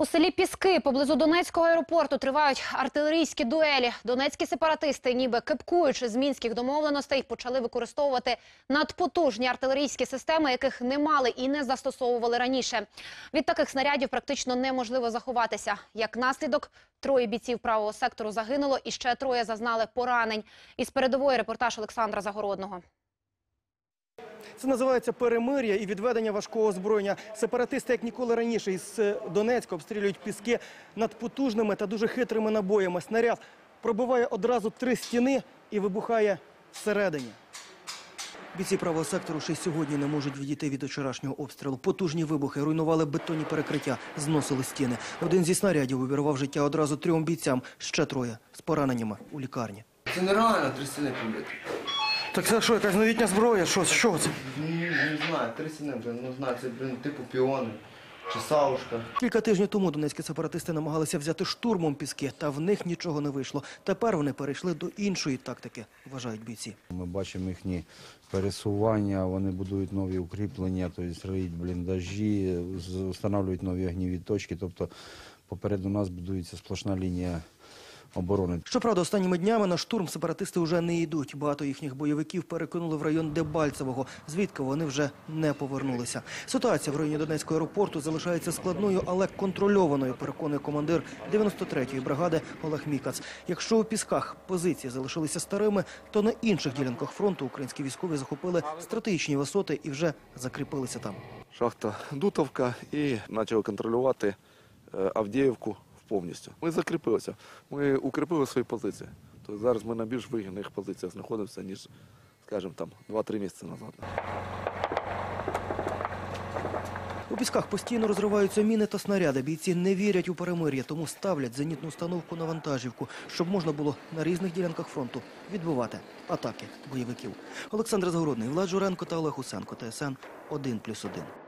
У селі Піски поблизу Донецького аеропорту тривають артилерійські дуелі. Донецькі сепаратисти, ніби кипкуючи з мінських домовленостей, почали використовувати надпотужні артилерійські системи, яких не мали і не застосовували раніше. Від таких снарядів практично неможливо заховатися. Як наслідок, троє бійців правого сектору загинуло і ще троє зазнали поранень. Із передової репортаж Олександра Загородного. Це називається перемир'я і відведення важкого озброєння. Сепаратисти, як ніколи раніше, із е, Донецька обстрілюють піски над потужними та дуже хитрими набоями. Снаряд пробиває одразу три стіни і вибухає всередині. Бійці правого сектору ще й сьогодні не можуть відійти від вчорашнього обстрілу. Потужні вибухи руйнували бетонні перекриття, зносили стіни. Один зі снарядів увірвав життя одразу трьом бійцям, ще троє з пораненнями у лікарні. Це нереально три стіни побити. Так це що, якась новітня зброя? Що, що це? Ну, не знаю, три стіни, блин, ну знаю, це, блин, типу піони чи саушка. Кілька тижнів тому донецькі сепаратисти намагалися взяти штурмом піски, та в них нічого не вийшло. Тепер вони перейшли до іншої тактики, вважають бійці. Ми бачимо їхні пересування, вони будують нові укріплення, тобто риють бліндажі, встановлюють нові огніві точки. Тобто попереду нас будується сплошна лінія оборони. Щоправда, останніми днями на штурм сепаратисти вже не йдуть. Багато їхніх бойовиків перекинули в район Дебальцевого, звідки вони вже не повернулися. Ситуація в районі Донецького аеропорту залишається складною, але контрольованою, переконує командир 93-ї бригади Олег Мікац. Якщо у пісках позиції залишилися старими, то на інших ділянках фронту українські військові захопили стратегічні висоти і вже закріпилися там. шахта Дутовка і почали контролювати е, Авдіївку повністю. Ми закріпилися, ми укріпили свої позиції. Тобто зараз ми на більш вигідних позиціях знаходимося, ніж, скажімо, там 2-3 місяці назад. У пісках постійно розриваються міни та снаряди. Бійці не вірять у перемир'я, тому ставлять зенітну установку на вантажівку, щоб можна було на різних ділянках фронту відбивати атаки бойовиків. Олександр Загородний, Влад Журенко та Олег Усенко. ТСН 1+,1.